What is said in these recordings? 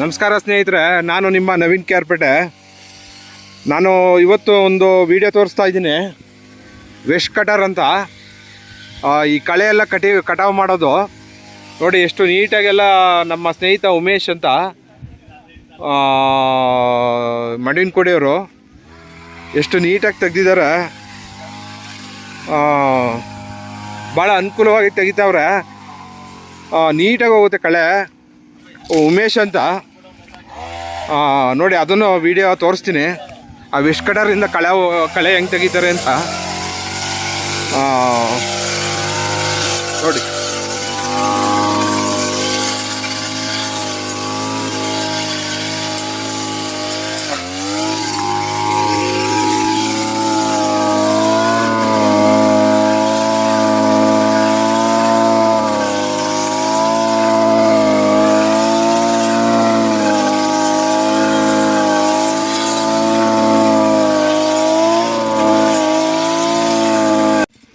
ನಮಸ್ಕಾರ ಸ್ನೇಹಿತರೆ ನಾನು ನಿಮ್ಮ ನವೀನ್ ಕ್ಯಾರ್ಪೇಟೆ ನಾನು ಇವತ್ತು ಒಂದು ವಿಡಿಯೋ ತೋರಿಸ್ತಾ ಇದ್ದೀನಿ. ವೆಸ್ಟ್ ಕಟರ್ ಅಂತ. ಈ ಕಳೆ ಎಲ್ಲ ಕಟಿ ಕಟಾವು ಮಾಡೋದು. ನೋಡಿ ಎಷ್ಟು ನೀಟಾಗೆಲ್ಲ ನಮ್ಮ ಸ್ನೇಹಿತ ಉಮೇಶ್ ಅಂತ ಆ, ಮಡಿನ ಕೊಡಿಯವರು ಎಷ್ಟು ನೀಟಾಗಿ ತೆಗ್ದಿದ್ದಾರೆ. ಭಾಳ ಅನುಕೂಲವಾಗಿ ತೆಗಿತಾವ್ರೆ. ನೀಟಾಗಿ ಹೋಗುತ್ತೆ ಕಳೆ. ಉಮೇಶ್ ಅಂತ. ನೋಡಿ, ಅದನ್ನು ವಿಡಿಯೋ ತೋರಿಸ್ತೀನಿ. ಆ ವೆಸ್ಟ್ ಕಡರಿಂದ ಕಳೆ ಕಳೆ ಹೆಂಗೆ ತೆಗಿತಾರೆ ಅಂತ. ನೋಡಿ.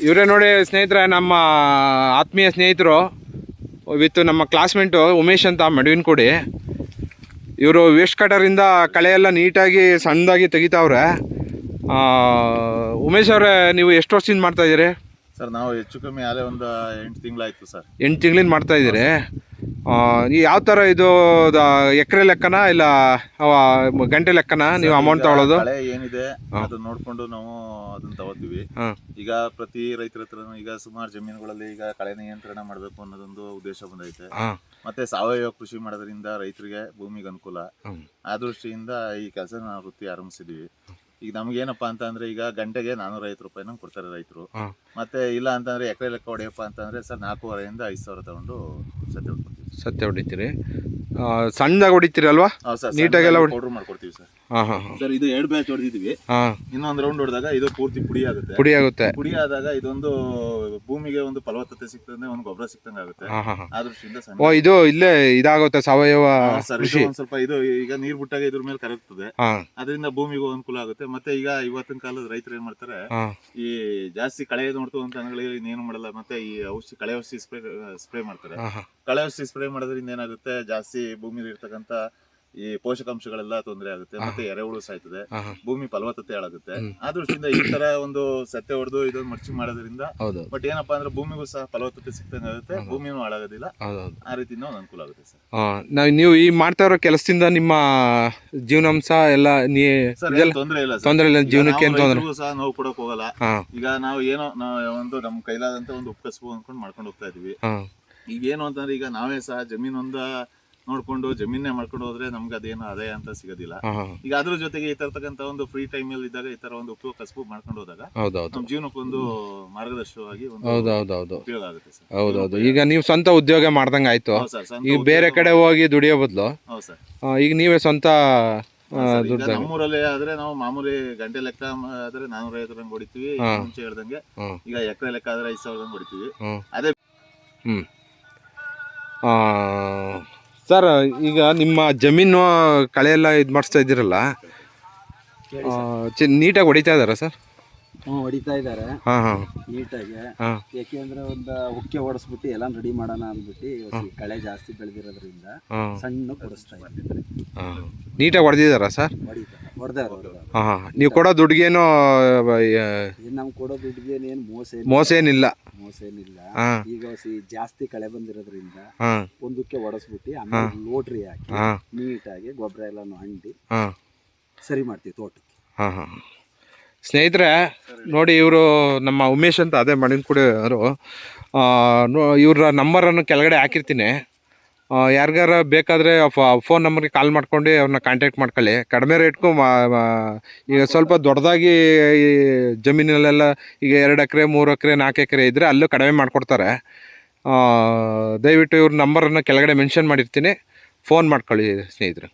ಇವರೇ ನೋಡಿ ಸ್ನೇಹಿತರೆ ನಮ್ಮ ಆತ್ಮೀಯ ಸ್ನೇಹಿತರು ವಿತ್ ನಮ್ಮ ಕ್ಲಾಸ್ಮೇಟು ಉಮೇಶ್ ಅಂತ ಮಡುವಿನ ಕೊಡಿ. ಇವರು ವೇಸ್ಟ್ ಕಟರಿಂದ ಕಳೆ ಎಲ್ಲ ನೀಟಾಗಿ ಸಣ್ಣದಾಗಿ ತೆಗಿತಾವ್ರೆ. ಉಮೇಶ್ ಅವರೇ ನೀವು ಎಷ್ಟು ವರ್ಷದಿಂದ ಮಾಡ್ತಾ ಇದ್ದೀರಿ? ಸರ್ ನಾವು ಹೆಚ್ಚು ಕಮ್ಮಿ ಆಲೇ ಒಂದು ಎಂಟು ತಿಂಗಳಾಯ್ತು ಸರ್. ಎಂಟು ತಿಂಗಳಿಂದ ಮಾಡ್ತಾ ಇದ್ದೀರಿ. ಯಾವ ತರ ಇದು ಎಕರೆ ಲೆಕ್ಕನ ಇಲ್ಲ ಗಂಟೆ ಲೆಕ್ಕನ ನೀವು ಅಮೌಂಟ್ ತಗೊಳ್ಳೋದು ಏನಿದೆ ಅದನ್ನ ನೋಡ್ಕೊಂಡು ನಾವು ಅದನ್ನ ತಗೋತೀವಿ. ಹಾಂ. ಈಗ ಪ್ರತಿ ರೈತರ ಹತ್ರ ಈಗ ಸುಮಾರು ಜಮೀನುಗಳಲ್ಲಿ ಈಗ ಕಳೆ ನಿಯಂತ್ರಣ ಮಾಡಬೇಕು ಅನ್ನೋದೊಂದು ಉದ್ದೇಶ ಬಂದೈತೆ. ಹಾಂ. ಮತ್ತೆ ಸಾವಯವ ಕೃಷಿ ಮಾಡೋದ್ರಿಂದ ರೈತರಿಗೆ ಭೂಮಿಗೆ ಅನುಕೂಲ. ಆ ದೃಷ್ಟಿಯಿಂದ ಈ ಕೆಲಸ ನಾವು ವೃತ್ತಿ ಆರಂಭಿಸಿದೀವಿ. ಈಗ ನಮ್ಗೇನಪ್ಪ ಅಂತಂದ್ರೆ ಈಗ ಗಂಟೆಗೆ ನಾನೂರ ಐವತ್ತು ರೂಪಾಯಿನ ಕೊಡ್ತಾರೆ ರೈತರು. ಮತ್ತೆ ಇಲ್ಲ ಅಂತಂದ್ರೆ ಎಕರೆ ಲೆಕ್ಕ ಹೊಡೆಯಪ್ಪ ಅಂತಂದ್ರೆ ಸರ್ ನಾಲ್ಕೂವರೆಯಿಂದ ಐದು ಸಾವಿರ ತಗೊಂಡು ಸದ್ಯ ಸತ್ಯ ಹೊಡಿತೀರಿ. ಸಣ್ಣದಾಗಿ ಹೊಡಿತೀರಿ ಅಲ್ವಾ? ನೀಟಾಗೆಲ್ಲ ಹೊಡಿ- ಮಾಡ್ಕೊಡ್ತೀವಿ ಸರ್. ಸರ್ ಇದು ಎರಡು ಬ್ಯಾಚ್ ಹೊಡೆದಿದ್ವಿ. ಇನ್ನೊಂದ್ ರೌಂಡ್ ಹೊಡೆದಾಗ ಇದು ಪೂರ್ತಿ ಪುಡಿ ಆಗುತ್ತೆ. ಪುಡಿ ಆಗುತ್ತೆ. ಪುಡಿ ಆದಾಗ ಇದೊಂದು ಭೂಮಿಗೆ ಒಂದು ಫಲವತ್ತತೆ ಸಿಗ್ತದೆ ಒಂದು ಗೊಬ್ಬರ ಸಿಕ್ತಂಗ ಆಗುತ್ತೆ. ಆ ದೃಷ್ಟಿಯಿಂದ ಓ ಇದು ಇಲ್ಲೇ ಇದಾಗುತ್ತೆ ಸಾವಯವ ಕೃಷಿ. ಸ್ವಲ್ಪ ಇದು ಈಗ ನೀರ್ ಬಿಟ್ಟಾಗ ಇದ್ರ ಮೇಲೆ ಕರಗ್ತದೆ. ಅದರಿಂದ ಭೂಮಿಗೂ ಅನುಕೂಲ ಆಗುತ್ತೆ. ಮತ್ತೆ ಈಗ ಇವತ್ತಿನ ಕಾಲದ ರೈತರು ಏನ್ ಮಾಡ್ತಾರೆ ಈ ಜಾಸ್ತಿ ಕಳೆ ನೋಡ್ತು ಅಂತ ಅಂಗಡಿಗಳಲ್ಲಿ ಏನು ಮಾಡಲ್ಲ ಮತ್ತೆ ಈ ಔಷಧಿ ಕಳೆ ಔಷಧಿ ಸ್ಪ್ರೇ ಸ್ಪ್ರೇ ಮಾಡ್ತಾರೆ. ಕಳೆ ಔಷಧಿ ಸ್ಪ್ರೇ ಮಾಡೋದ್ರಿಂದ ಏನಾಗುತ್ತೆ ಜಾಸ್ತಿ ಭೂಮಿಲಿ ಇರ್ತಕ್ಕಂತ ಈ ಪೋಷಕಾಂಶಗಳೆಲ್ಲ ತೊಂದರೆ ಆಗುತ್ತೆ ಮತ್ತೆ ಎರೆಹುಳು ಸಾಯ್ತದೆ ಭೂಮಿ ಫಲವತ್ತತೆ ಹಾಳಾಗುತ್ತೆ ಆ ದೃಷ್ಟಿಯಿಂದ ಈ ತರ ಒಂದು ಸತ್ಯ ಹೊಡೆದು ಇದೊಂದು ಮರ್ಚಿ ಮಾಡೋದ್ರಿಂದ ಬಟ್ ಏನಪ್ಪಾ ಅಂದ್ರೆ ಭೂಮಿಗೂ ಸಹ ಫಲವತ್ತತೆ ಸಿಕ್ತಂಗೆ ಆಗುತ್ತೆ ಭೂಮಿನೂ ಹಾಳಾಗೋದಿಲ್ಲ. ಆ ರೀತಿಯಿಂದ ಒಂದು ಅನುಕೂಲ ಆಗುತ್ತೆ ಸರ್. ನಾವು ನೀವು ಈ ಮಾಡ್ತಾ ಇರೋ ಕೆಲಸದಿಂದ ನಿಮ್ಮ ಜೀವನಾಂಶ ಎಲ್ಲ ತೊಂದರೆ ಇಲ್ಲ ತೊಂದರೆ ಇಲ್ಲ ಜೀವನಕ್ಕೆ ಸಹ ನೋವು ಕೊಡಕ್ ಹೋಗಲ್ಲ. ಈಗ ನಾವು ಏನೋ ಒಂದು ನಮ್ ಕೈಲಾದಂತ ಒಂದು ಉಪಕಸಬು ಅನ್ಕೊಂಡು ಮಾಡ್ಕೊಂಡು ಹೋಗ್ತಾ ಇದೀವಿ. ಈಗ ಏನು ಅಂತಂದ್ರೆ ಈಗ ನಾವೇ ಸಹ ಜಮೀನೊಂದ ನೋಡ್ಕೊಂಡು ಜಮೀನೇ ಮಾಡ್ಕೊಂಡು ಹೋದ್ರೆ ನಮ್ಗೆ ಅದೇನು ಅದೇ ಅಂತ ಸಿಗೋದಿಲ್ಲ. ಈಗ ಅದ್ರ ಜೊತೆಗೆ ಈ ತರತಕ್ಕಂತ ಒಂದು ಫ್ರೀ ಟೈಮ್ ಅಲ್ಲಿ ಇದ್ದಾಗ ಈ ತರ ಒಂದು ಉಪಯೋಗ ಕಸಬು ಮಾಡ್ಕೊಂಡು ಹೋದಾಗ ಹೌದು ಹೌದು ನಮ್ ಜೀವನಕ್ಕೊಂದು ಮಾರ್ಗದರ್ಶಕವಾಗಿ ಒಂದು ಹೌದು ಹೌದು ಹೌದು ಉಪಯೋಗ ಆಗುತ್ತೆ ಸರ್. ಹೌದು ಹೌದು ಈಗ ನೀವು ಸ್ವಂತ ಉದ್ಯೋಗ ಮಾಡ್ದಂಗ ಆಯ್ತು. ಈಗ ಬೇರೆ ಕಡೆ ಹೋಗಿ ದುಡಿಯೋ ಬದಲು ಈಗ ನೀವೇ ಸ್ವಂತ ನಮ್ಮೂರಲ್ಲಿ ಆದ್ರೆ ನಾವು ಮಾಮೂಲಿ ಗಂಟೆ ಲೆಕ್ಕ ಆದ್ರೆ ನಾನೂರ ಐವತ್ತು ರಂಗ್ ಹೊಡಿತೀವಿ ಮುಂಚೆ ಹೇಳ್ದಂಗೆ ಈಗ ಎಕರೆ ಲೆಕ್ಕ ಆದ್ರೆ ಐದು ಸಾವಿರ ಹೊಡಿತೀವಿ. ಹ್ಮ್. ಅದೇ ಹ್ಞೂ ಸರ್ ಈಗ ನಿಮ್ಮ ಜಮೀನು ಕಳೆ ಎಲ್ಲ ಇದು ಮಾಡಿಸ್ತಾ ಇದ್ದೀರಲ್ಲ? ಆ, ಚೆ- ನೀಟಾಗಿ ಹೊಡಿತಾ ಇದ್ದಾರಾ ಸರ್ ಹ್ಞೂ ಹೊಡಿತಾ ಇದ್ದಾರೆ. ಹಾಂ ಹಾಂ. ನೀಟಾಗಿ. ಹಾಂ. ಯಾಕೆಂದ್ರೆ ಒಂದು ಉಕ್ಕೆ ಹೊಡೆಸ್ಬಿಟ್ಟು ಎಲ್ಲ ರೆಡಿ ಮಾಡೋಣ ಅಂದ್ಬಿಟ್ಟು ಈ ಕಳೆ ಜಾಸ್ತಿ ಬೆಳೆದಿರೋದ್ರಿಂದ ಹಾಂ. ಸಣ್ಣ ಕೊಡಿಸ್ತಾ ಇದ್ದಾರೆ. ಹಾಂ. ನೀಟಾಗಿ ಹೊಡೆದಿದ್ದಾರಾ ಸರ್ ಹೊಡಿತಾರೆ ಹಾಂ ಹಾಂ ನೀವು ಕೊಡೋ ದುಡ್ಡಿಗೇನು ನಮ್ಗೆ ಕೊಡೋ ದುಡ್ಡಿಗೆ ಏನು ಮೋಸ ಏನ್- ಮೋಸ ಏನಿಲ್ಲ. ಮೋಸ ಏನಿಲ್ಲ. ಹಾಂ. ಈಗ ಸಿ ಜಾಸ್ತಿ ಕಳೆ ಬಂದಿರೋದ್ರಿಂದ ಹಾಂ. ಒಂದಕ್ಕೆ ಒಡಸ್ಬಿಟ್ಟು ಆಮೇಲೆ ಲೋಟ್ರಿ ಹಾಕಿ ಹಾಂ. ನೀಟಾಗಿ ಗೊಬ್ಬರ ಎಲ್ಲಾನು ಹಂಡಿ ಹಾಂ. ಸರಿ ಮಾಡ್ತೀವಿ ತೋಟಕ್ಕೆ. ಹಾಂ ಹಾಂ ಸ್ನೇಹಿತರೆ ನೋಡಿ ಇವರು ನಮ್ಮ ಉಮೇಶ್ ಅಂತ ಅದೇ ಮಡಿನ ಕೂಡ ಅವರು ಇವ್ರ ನಂಬರನ್ನು ಕೆಳಗಡೆ ಹಾಕಿರ್ತೀನಿ. ಯಾರಿಗಾರ ಬೇಕಾದರೆ ಫೋನ್ ನಂಬರ್ಗೆ ಕಾಲ್ ಮಾಡ್ಕೊಂಡು ಅವ್ರನ್ನ ಕಾಂಟ್ಯಾಕ್ಟ್ ಮಾಡ್ಕೊಳ್ಳಿ. ಕಡಿಮೆ ರೇಟ್ಗೂ ಈಗ ಸ್ವಲ್ಪ ದೊಡ್ಡದಾಗಿ ಈ ಜಮೀನಲ್ಲೆಲ್ಲ ಈಗ ಎರಡು ಎಕರೆ, ಮೂರು ಎಕರೆ, ನಾಲ್ಕು ಎಕರೆ ಇದ್ದರೆ ಅಲ್ಲೂ ಕಡಿಮೆ ಮಾಡಿಕೊಡ್ತಾರೆ. ದಯವಿಟ್ಟು ಇವ್ರ ನಂಬರನ್ನು ಕೆಳಗಡೆ ಮೆನ್ಷನ್ ಮಾಡಿರ್ತೀನಿ. ಫೋನ್ ಮಾಡ್ಕೊಳ್ಳಿ ಸ್ನೇಹಿತರೆ.